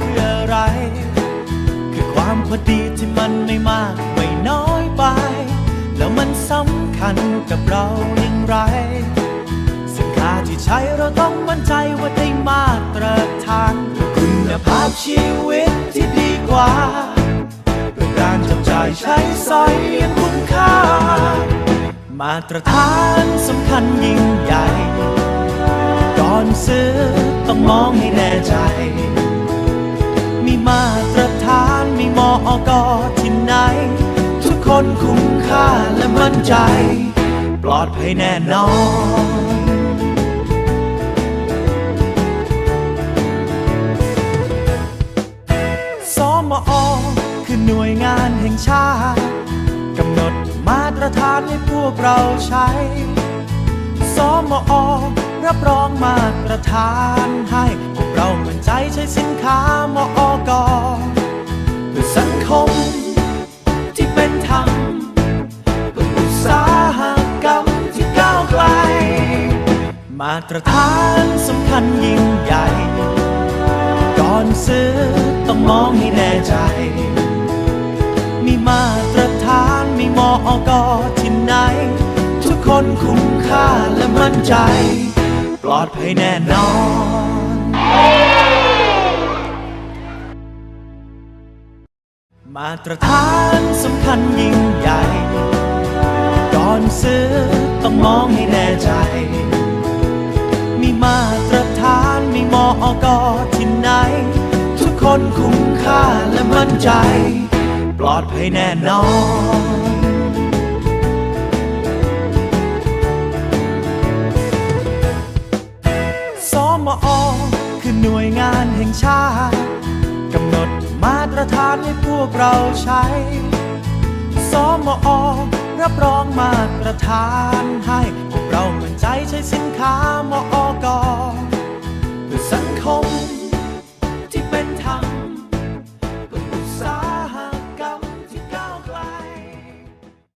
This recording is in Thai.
คืออะไร คือความพอดีที่มันไม่มากไม่น้อยไป แล้วมันสำคัญกับเราอย่างไร สินค้าที่ใช้เราต้องมั่นใจว่าได้มาตรฐานคุณภาพชีวิตที่ดีกว่าเพื่อการจับจ่ายใช้สอยยังคุ้มค่า มาตรฐานสำคัญยิ่งใหญ่ ก่อนซื้อต้องมองให้แน่ใจ มีมอกที่ไหน ทุกคนคุ้มค่าและมั่นใจ ปลอดภัยแน่นอนสมอคือหน่วยงานแห่งชาติกำหนดมาตรฐานให้พวกเราใช้สมอรับรองมาตรฐานให้ พวกเรามั่นใจใช้สินค้ามอกเมาตรฐานสำคัญยิ่งใหญ่ ก่อนซื้อต้องมองให้แน่ใจ มีมาตรฐานมีมอกที่ไหน ทุกคนคุ้มค่าและมั่นใจ ปลอดภัยแน่นอนมาตรฐานสำคัญยิ่งใหญ่ ก่อนซื้อต้องมองให้แน่ใจ มาตรฐานมีมอกที่ไหน ทุกคนคุ้มค่าและมั่นใจ ปลอดภัยแน่นอนสมอคือหน่วยงานแห่งชาติกำหนดมาตรฐานให้พวกเราใช้ สมอรับรองมาตรฐานให้ เรามั่นใจใช้สินค้ามอก